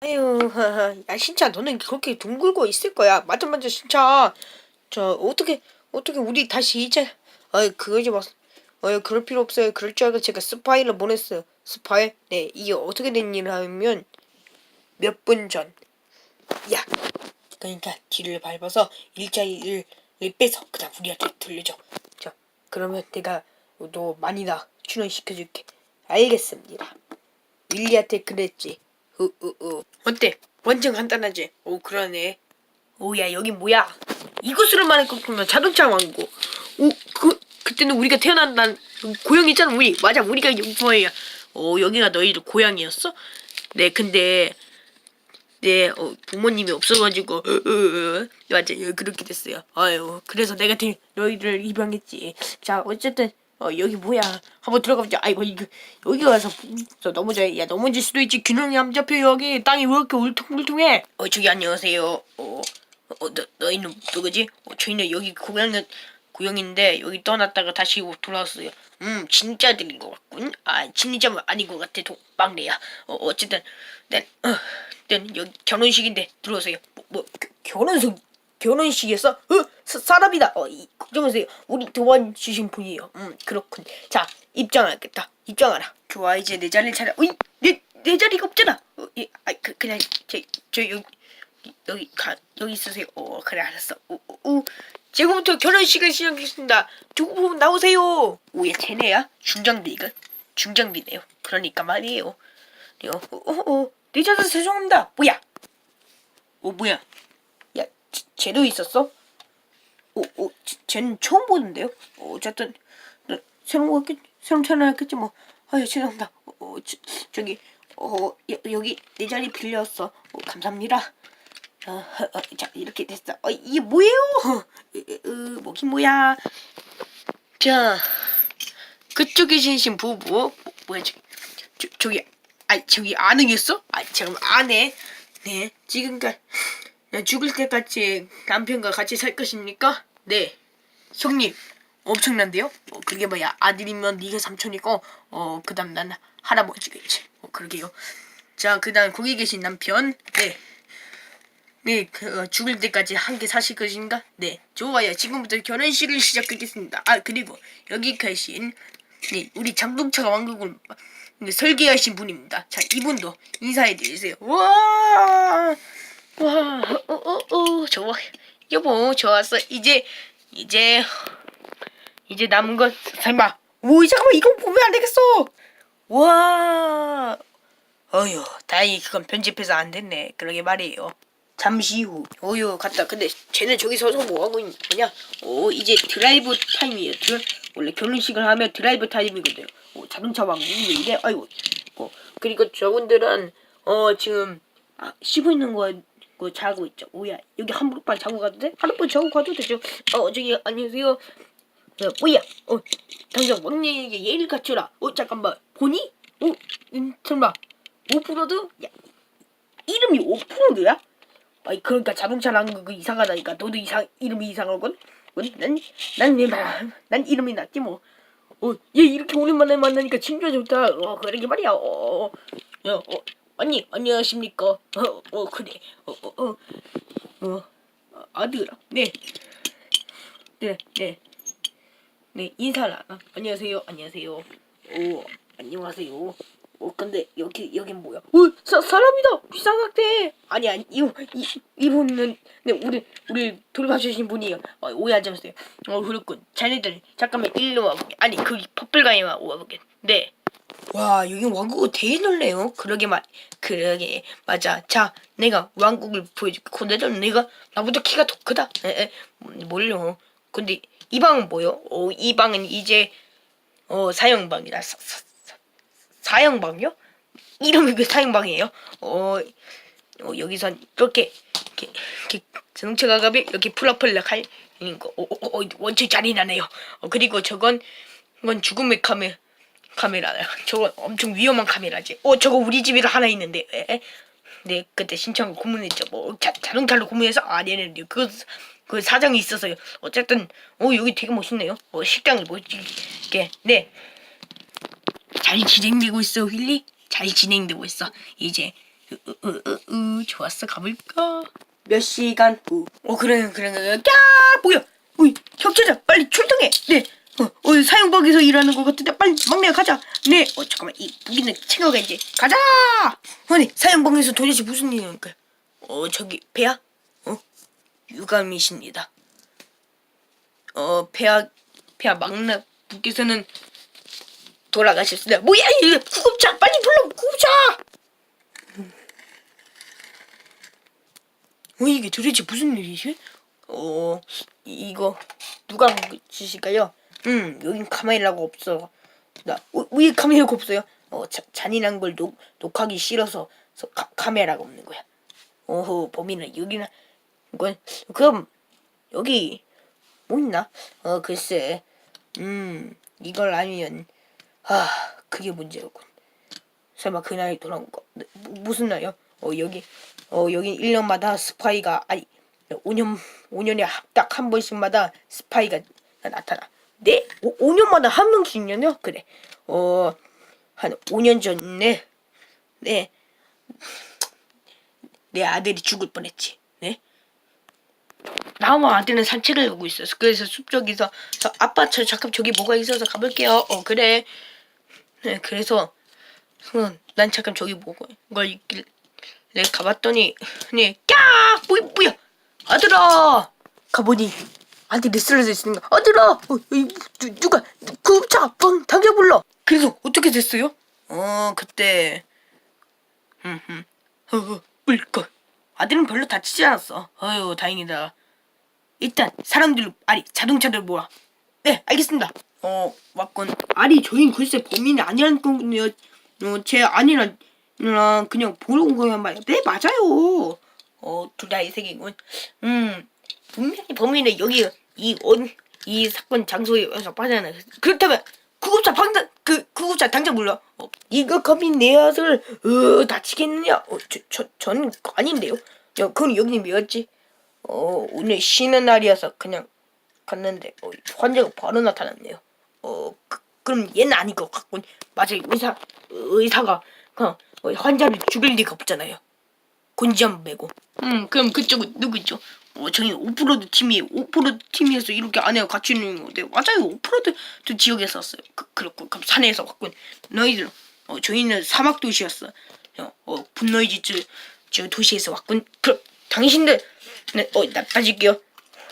아유, 야, 신차, 너는 그렇게 둥글고 있을 거야. 맞아, 맞아, 신차. 저, 어떻게, 어떻게 우리 다시 이제, 어이, 그거지 마. 어이, 그럴 필요 없어요. 그럴 줄 알고 제가 스파이를 보냈어요. 스파이? 네, 이게 어떻게 된 일을 하면, 몇 분 전. 야, 그러니까 뒤를 밟아서 일자리를 빼서 그다음 우리한테 돌려줘. 자, 그러면 내가 너 많이 나 출연시켜줄게. 알겠습니다. 윌리한테 그랬지. 우우우. 어때? 완전 간단하지? 오 그러네. 오야 여기 뭐야? 것 보면 자동차 왕국. 오그 그때는 우리가 태어난단 고향 있잖아 우리. 맞아 우리가 뭐야? 어 여기가 너희들 고향이었어? 네 근데 네 어, 부모님이 없어가지고 어, 어, 어. 맞아 요 그렇게 됐어요. 아유 그래서 내가 대, 너희들 입양했지. 자 어쨌든 어 여기 뭐야? 한번 들어가 보자. 아이고 이거 여기 와서 저 넘어져. 야 넘어질 수도 있지. 균형이 안 잡혀 여기 땅이 왜 이렇게 울퉁불퉁해? 어 저기 안녕하세요. 어, 어 너, 너희는 누구지? 어, 저희는 여기 고향은 고향인데 여기 떠났다가 다시 돌아왔어요. 음 진짜들인 것 같군. 아 진짜면 아닌 것 같아. 도, 막내야. 어 어쨌든 네, 어, 네 여기 결혼식인데 들어오세요. 뭐, 뭐 겨- 결혼식 결혼식이었어? 어? 사, 사람이다. 어, 이, 걱정하세요. 우리 도와주신 분이에요. 음, 그렇군. 자, 입장하겠다. 입장하라. 좋아, 이제 내 자리를 찾아. 어이, 내, 내 자리가 없잖아. 어, 이, 아, 그, 그냥, 저, 저, 여기, 여기, 가, 여기 있으세요. 어, 그래, 알았어. 오, 오, 오. 지금부터 결혼식을 시작하겠습니다. 두고 보면 나오세요. 오야, 쟤네야? 중장비가? 중장비네요. 그러니까 말이에요. 어, 어, 어, 늦어서 죄송합니다. 뭐야? 어, 뭐야? 야, 쟤- 쟤도 있었어? 오, 오, 쟤- 쟤는 처음 보는데요? 어, 어쨌든 나 새로운 거겠, 새로운 태어나겠지 뭐. 아유, 죄송합니다. 어, 어, 저, 저기, 어, 여, 여기 내 자리 빌렸어. 어, 감사합니다. 어, 어, 어, 자, 이렇게 됐어. 어, 이게 뭐예요? 으, 으, 으, 뭐긴 뭐야? 자, 그쪽에 계신 부부, 뭐, 뭐야, 저기, 저, 저기, 아, 저기 아능했어? 아, 잠깐 아내. 네, 지금까지. 네, 죽을 때까지 남편과 같이 살 것입니까? 네. 형님, 엄청난데요? 어, 그게 뭐야, 아들이면 네가 삼촌이고, 어, 그 다음 난 할아버지겠지. 어, 그러게요. 자, 그 다음 거기 계신 남편, 네. 네, 그, 어, 죽을 때까지 함께 사실 것인가? 네, 좋아요. 지금부터 결혼식을 시작하겠습니다. 아, 그리고 여기 계신, 네, 우리 장동차 왕국을 네, 설계하신 분입니다. 자, 이분도 인사해 드리세요. 와! 와, 어, 어, 어, 좋아. 여보, 좋았어. 이제, 이제, 이제 남은 건, 설마. 오, 잠깐만, 이건 보면 안 되겠어! 와! 어휴, 다행히 그건 편집해서 안 됐네. 그러게 말이에요. 잠시 후. 어휴, 갔다. 근데 쟤는 저기 서서 뭐 하고 있냐? 오, 이제 드라이브 타임이에요. 드, 원래 결혼식을 하면 드라이브 타임이거든요. 오, 자동차 왕국이 왜 이래? 아이고. 어, 그리고 저분들은, 어, 지금, 아, 쉬고 있는 거, 거 자고 있죠. 오야, 여기 한복판 자고 가도 돼? 한복판 자고 가도 되죠. 어, 저기, 안녕하세요. 어, 뭐야? 어, 당장 왕년에게 예의를 갖춰라. 어, 잠깐만. 보니? 어, 음, 설마. 오프로드? 야, 이름이 오프로드야? 아니, 그러니까 자동차 랑그 그 이상하다니까. 너도 이상, 이름이 이상하건? 어, 난, 난, 내 말, 난 이름이 낫지 뭐. 어, 얘 이렇게 오랜만에 만나니까 진짜 좋다. 어, 그러게 말이야. 어, 어, 어, 어, 어. 언니, 안녕하십니까? 어, 어, 그래. 어, 어, 어, 어, 아들아. 네. 네, 네. 네, 인사를 안 하. 안녕하세요. 안녕하세요. 오, 안녕하세요. 어, 근데 여기 여긴 뭐야? 어, 사, 사람이다. 비상학대. 아니 아니 이, 이 이분은 네 우리 우리 돌아가신 분이에요. 어, 오해하지 마세요. 어 그렇군. 자네들 잠깐만 일로 와보게. 아니 그 퍼플가에 와보게. 네. 와 여기 왕국은 되게 넓네요. 그러게 말 그러게 맞아. 자 내가 왕국을 보여줄게. 근데도 내가 나보다 키가 더 크다. 에, 에 몰려. 근데 이 방은 뭐요? 어, 이 방은 이제 어 사형방이다. 사, 사, 사, 사형방이요? 이름이 왜 사형방이에요? 어, 어 여기선 이렇게 이렇게, 이렇게 자동차 가갑이 이렇게 풀럭풀럭 할는 거. 어, 어, 어, 원체 잔인하네요. 어, 그리고 저건 이건 죽음의 카메 카메라야. 저건 엄청 위험한 카메라지. 어 저거 우리 집에도 하나 있는데. 에? 네 그때 신청 고문했죠. 뭐 자, 자동차로 고문해서 아니네 그, 그 사정이 있어서요. 어쨌든 어 여기 되게 멋있네요. 어 식당을 멋지게 네. 잘 진행되고 있어 윌리? 잘 진행되고 있어. 이제 으, 으, 으, 으, 좋았어 가볼까? 몇 시간 후. 어 그래 그래 그래. 야 뭐야? 어이 혁자자 빨리 출동해. 네. 어, 어 사용복에서 일하는 것 같은데 빨리 막내가 가자. 네. 어 잠깐만 이 무기는 챙겨가야지. 가자. 아니 사용복에서 도대체 무슨 일이니까? 어 저기 배야? 어 유감이십니다. 어 폐하 폐하 막내 분께서는 돌아가셨습니다. 뭐야 이 구급차 빨리 불러 구급차. 어 이게 도대체 무슨 일이지? 어 이거 누가 주실까요? 음 여긴 카메라가 없어. 나왜 카메라가 없어요? 어 자, 잔인한 걸 녹, 녹하기 싫어서 서, 카, 카메라가 없는 거야. 오호 범인은 여기나 이건 그럼 여기 뭐 있나? 어 글쎄 음 이걸 아니면 아 그게 문제였군. 설마 그날이 돌아온 거 네, 무- 무슨 날이요? 어 여기 어 여기 1년마다 스파이가 아니 5년 5년에 딱 한 번씩마다 스파이가 나타나. 네? 오, 5년마다 한 명씩요? 그래. 어 한 5년 전에 네. 내 아들이 죽을 뻔했지. 네? 나와 아들은 산책을 가고 있었어. 그래서 숲 쪽에서 저 아빠 저 잠깐 저기 뭐가 있어서 가볼게요. 어 그래. 네 그래서 어, 난 잠깐 저기 뭐가 걸 있길래 가봤더니 네 까! 뭐 뭐야 아들아 가보니 쓰러져 있는 거 아들아 어, 누가 구급차 뻥 당겨 불러. 그래서 어떻게 됐어요? 어 그때. 흠흠. 어, 물걸 아들은 별로 다치지 않았어. 어휴 다행이다. 일단 사람들로 아니 자동차를 모아. 네 알겠습니다. 어 왔건 아니 저희 글쎄 범인이 아니라는 거군요. 어, 제 아니라 라 그냥 온 거야. 말이야 네 맞아요. 어 둘 다 이색이군. 음 분명히 범인은 여기 이온이 사건 장소에서 빠져나 그렇다면 구급차 방당 그 구급차 당장 불러 어, 이거 감히 내 아들 어 다치겠느냐 어저전 아닌데요 야 그럼 여기는 뭐였지 어 오늘 쉬는 날이어서 그냥 갔는데 어, 환자가 바로 나타났네요. 어 그, 그럼 얘는 아닌 것 같군. 맞아요 의사 의사가 그냥 어, 환자를 죽일 리가 없잖아요. 곤지암 메고. 음 그럼 그쪽은 누구죠? 어 저희 오프로드 팀이 오프로드 팀에서 이렇게 아내가 같이 있는 건데 맞아요 오프로드 그 지역에서 왔어요. 그, 그렇군 그럼 산에서 왔군. 너희들 어 저희는 사막 도시였어. 어, 어 분노이지 저, 저 도시에서 왔군. 그럼 당신들 네, 어 나 빠질게요.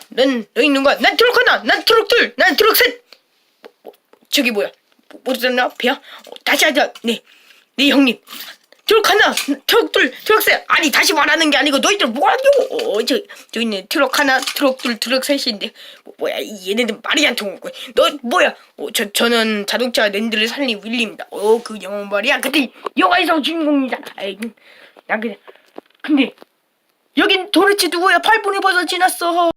넌 너희 누가? 난 트럭 하나, 난 트럭 둘, 난 트럭 셋. 뭐, 뭐, 저기 뭐야? 뭐, 뭐 들었나? 배야? 어, 다시 하자. 네, 네 형님. 트럭 하나, 트럭 둘, 트럭 셋. 아니 다시 말하는 게 아니고 너희들 뭐하냐고? 어, 저 저기는 트럭 하나, 트럭 둘, 트럭 셋인데 뭐? 이 얘네들 말이 안 통하고. 너 뭐야? 어, 저 저는 자동차 랜드를 살린 윌리입니다. 어, 그 영어 말이야. 그때 영화에서 주인공이잖아. 아이, 난 그냥 근데 여긴 도대체 누구야? 8분이 벌써 지났어.